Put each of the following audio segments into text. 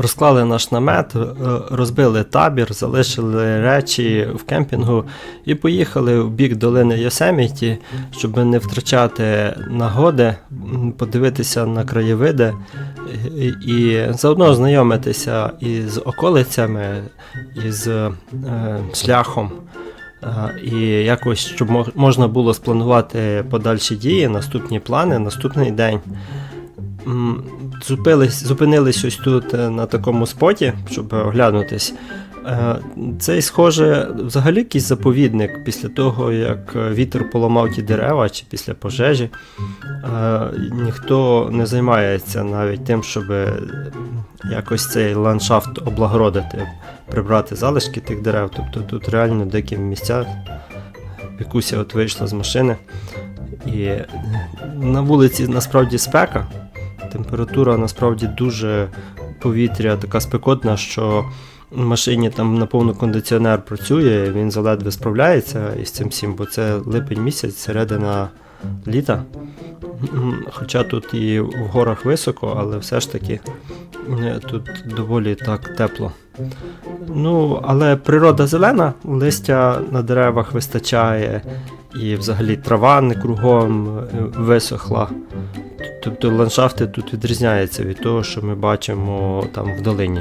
Розклали наш намет, е, розбили табір, залишили речі в кемпінгу і поїхали в бік долини Йосеміті, щоб не втрачати нагоди, подивитися на краєвиди і, заодно ознайомитися із околицями, із е, шляхом. Е, І якось, щоб можна було спланувати подальші дії, наступні плани, наступний день. Зупились, зупинились ось тут е, на такому споті, щоб оглянутись. Е, Цей, схоже, взагалі якийсь заповідник після того, як е, вітер поламав ті дерева чи після пожежі. Ніхто не займається навіть тим, щоб якось цей ландшафт облагородити, прибрати залишки тих дерев. Тобто тут реально дикі місця. Вікуся от вийшла з машини. І на вулиці насправді спека. Температура насправді дуже повітря така спекотна, що в машині там на повну кондиціонер працює, він заледве справляється із цим всім, бо це липень місяць, середина літа. Хоча тут і в горах високо, але все ж таки тут доволі так тепло. Ну, але природа зелена, листя на деревах вистачає, і взагалі трава не кругом е, висохла. Тобто ландшафти тут відрізняються від того, що ми бачимо там в долині.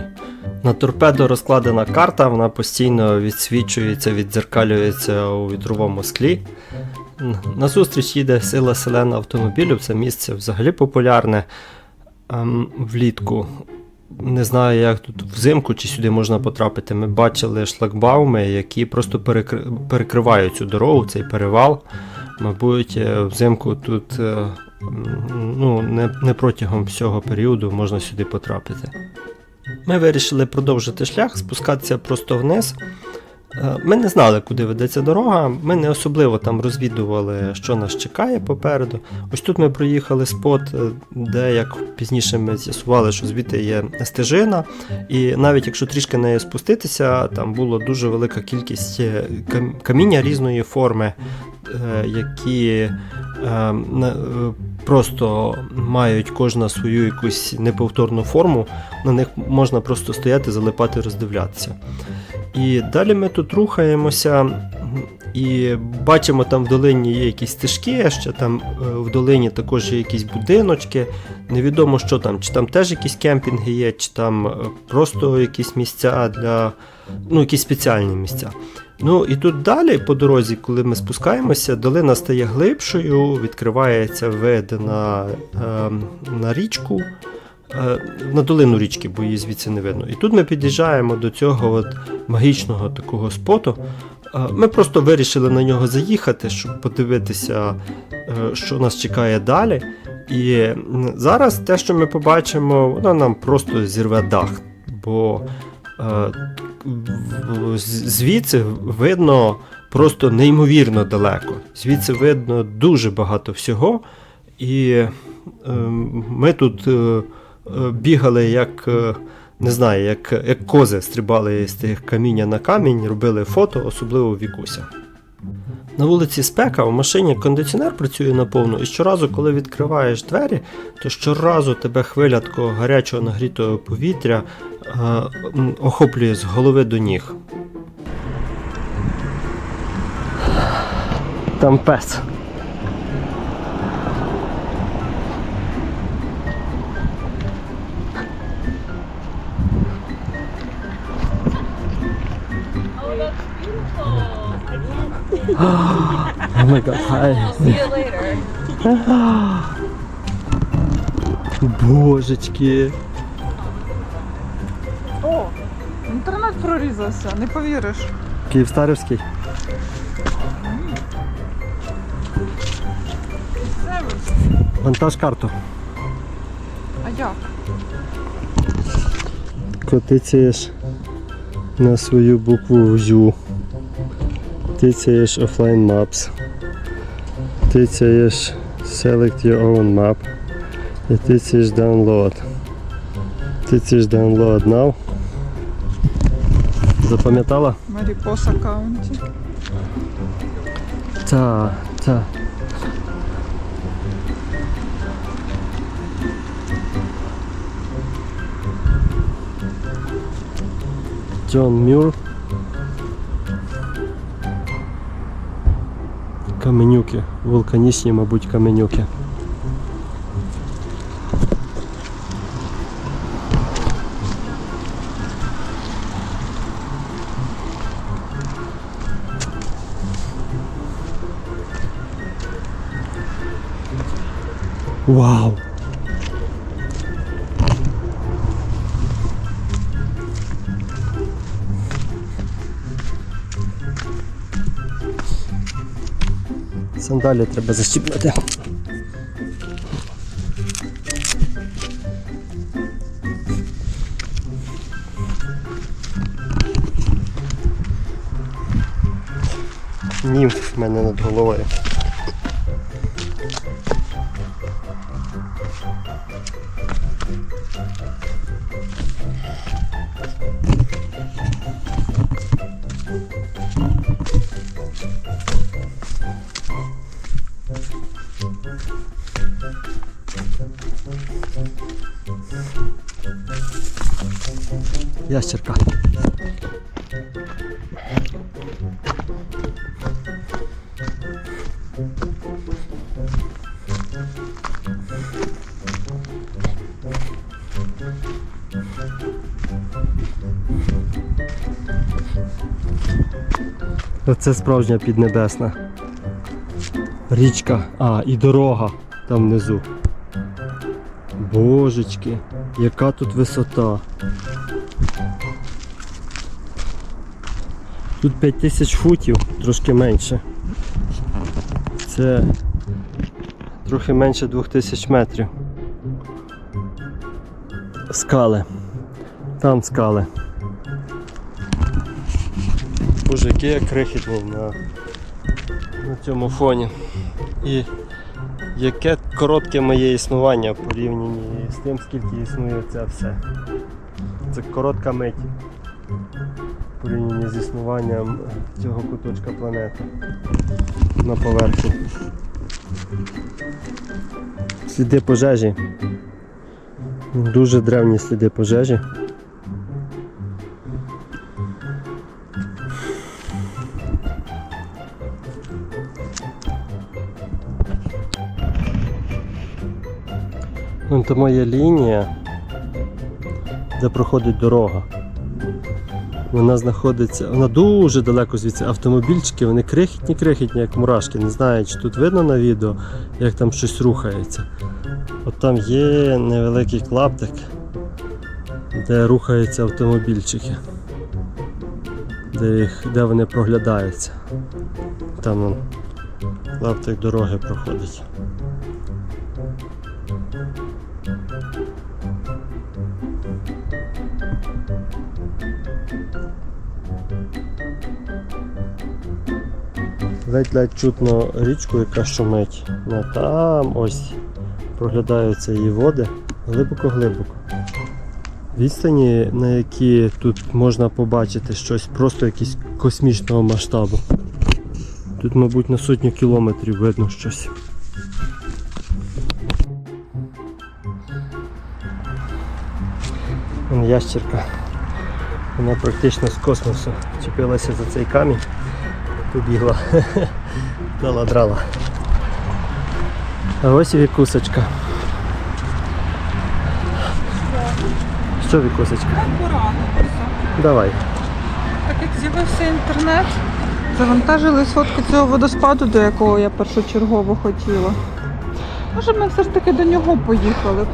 На торпедо розкладена карта, вона постійно відсвічується, віддзеркалюється у вітровому склі. Назустріч їде сила селена автомобілів, це місце взагалі популярне ем, влітку. Не знаю, як тут взимку чи сюди можна потрапити. Ми бачили шлагбауми, які просто перекри- перекривають цю дорогу, цей перевал. Мабуть, е, взимку тут е, ну, не, не протягом всього періоду можна сюди потрапити. Ми вирішили продовжити шлях, спускатися просто вниз. Е, Ми не знали, куди ведеться дорога, ми не особливо там розвідували, що нас чекає попереду. Ось тут ми проїхали спот, е, де, як пізніше ми з'ясували, що звідти є стежина, і навіть якщо трішки нею спуститися, там була дуже велика кількість е, каміння різної форми, які просто мають кожна свою якусь неповторну форму, на них можна просто стояти, залипати, роздивлятися. І далі ми тут рухаємося і бачимо, там в долині є якісь стежки, ще там е, в долині також є якісь будиночки. Невідомо, що там, чи там теж якісь кемпінги є, чи там е, просто якісь місця для. Ну, якісь спеціальні місця. Ну і тут далі, по дорозі, коли ми спускаємося, долина стає глибшою, відкривається вид на, е, на річку, е, на долину річки, бо її звідси не видно. І тут ми під'їжджаємо до цього от магічного такого споту. Ми просто вирішили на нього заїхати, щоб подивитися, е, що нас чекає далі. І зараз те, що ми побачимо, воно нам просто зірве дах. Бо е, звідси видно просто неймовірно далеко. Звідси видно дуже багато всього. І е, ми тут е, бігали як. Не знаю, як, як кози стрибали з тих каміння на камінь, робили фото, особливо Вікуся. На вулиці спека в машині кондиціонер працює наповну, і щоразу, коли відкриваєш двері, то щоразу тебе хвиля такого гарячого нагрітого повітря е, охоплює з голови до ніг. Там пес. Oh my god, hi. See you later. Божечки. О, інтернет прорізався, не повіриш. Київстарівський. Це ви. Вантаж карту. А як? Котицяєш на свою букву ЗЮ. Тицяєш offline maps. Тицяєш select your own map. І тицяєш download. Тицяєш download now. Запам'ятала? Маріпос аккаунті. Та, та. Джон Мюр. Каменюки, вулканічні, мабуть, каменюки. Вау! Сандалі треба защіпнути. Німф в мене над головою. Ящерка. Оце справжня піднебесна. Річка, а, і дорога там внизу. Божечки, яка тут висота. Тут 5000 футів, трошки менше. Це трохи менше 2000 метрів. Скали. Там скали. Боже, який я крихітний на, на цьому фоні. І яке коротке моє існування в порівнянні з тим, скільки існує це все. Це коротка мить порівнянні з існуванням цього куточка планети на поверхні. Сліди пожежі. Дуже древні сліди пожежі. Вон є лінія, де проходить дорога. Вона знаходиться, вона дуже далеко звідси. Автомобільчики, вони крихітні, крихітні, як мурашки. Не знаю, чи тут видно на відео, як там щось рухається. От там є невеликий клаптик, де рухаються автомобільчики. Де, їх, де вони проглядаються. Там вон, клаптик дороги проходить. Ледь-ледь чутно річку, яка шумить. Ну, там ось проглядаються її води глибоко-глибоко. Відстані, на які тут можна побачити щось просто якийсь космічного масштабу. Тут, мабуть, на сотню кілометрів видно щось. Ящерка. Вона практично з космосу чіпилася за цей камінь побігла. Дала драла. А ось і вікусочка. Що вікусочка? Давай. Так як з'явився інтернет, завантажили сфотки цього водоспаду, до якого я першочергово хотіла. Може, ми все ж таки до нього поїхали.